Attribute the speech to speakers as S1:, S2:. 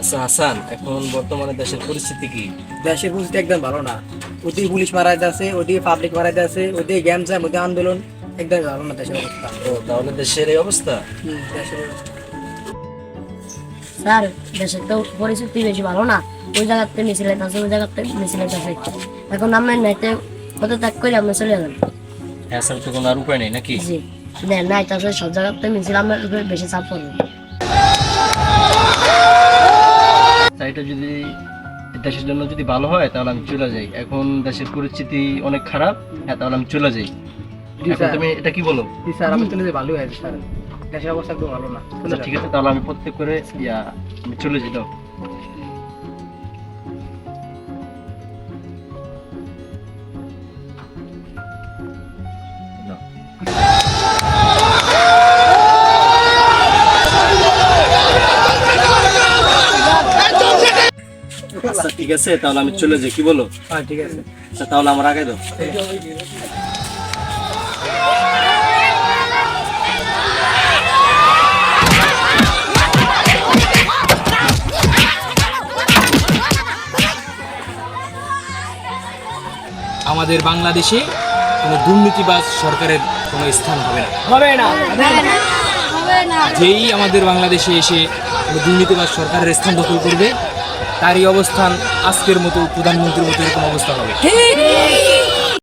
S1: আচ্ছা হাসান এখন বর্তমানে দেশের পরিস্থিতি কি?
S2: দেশের পরিস্থিতি একদম ভালো না। ওদিকে পুলিশ মারা যাচ্ছে ওদিকে পাবলিক মারা যাচ্ছে ওদিকে চায় ওদিকে আন্দোলন একদম ভালো না দেশের অবস্থা।
S1: ও তাহলে দেশের এই অবস্থা?
S2: দেশের
S3: স্যার দেশের তো পরিস্থিতি বেশি ভালো না। ওই জায়গাতে মিছিল আছে ওই জায়গাতে মিছিল আছে এখন আমরা নাইতে কত ত্যাগ করে আমরা চলে গেলাম।
S1: হ্যাঁ স্যার তো কোনো আর উপায় নেই নাকি?
S3: জি। না সব জায়গাতে মিছিল আমরা বেশি চাপ পড়বে
S1: এটা যদি দেশের জন্য যদি ভালো হয় তাহলে আমি চলে যাই। এখন দেশের পরিস্থিতি অনেক খারাপ হ্যাঁ তাহলে আমি চলে যাই। এখন তুমি এটা কি বলো?
S2: স্যার আমি চলে যাই ভালো হয়েছে স্যার। দেশের অবস্থা একদম ভালো না।
S1: আচ্ছা। ঠিক আছে তাহলে আমি প্রত্যেক করে ইয়া আমি চলে যাই দাও আচ্ছা ঠিক আছে তাহলে আমি চলে যাই কি বলো?
S2: হ্যাঁ ঠিক আছে।
S1: আচ্ছা তাহলে আমার আগে দাও।
S4: আমাদের বাংলাদেশে কোনো দুর্নীতিবাজ সরকারের কোনো স্থান হবে না।
S2: হবে না।
S4: যেই আমাদের বাংলাদেশে এসে কোনো দুর্নীতিবাজ সরকারের স্থান দখল করবে তারই অবস্থান আজকের মতো প্রধানমন্ত্রীর মতো এরকম অবস্থা হবে।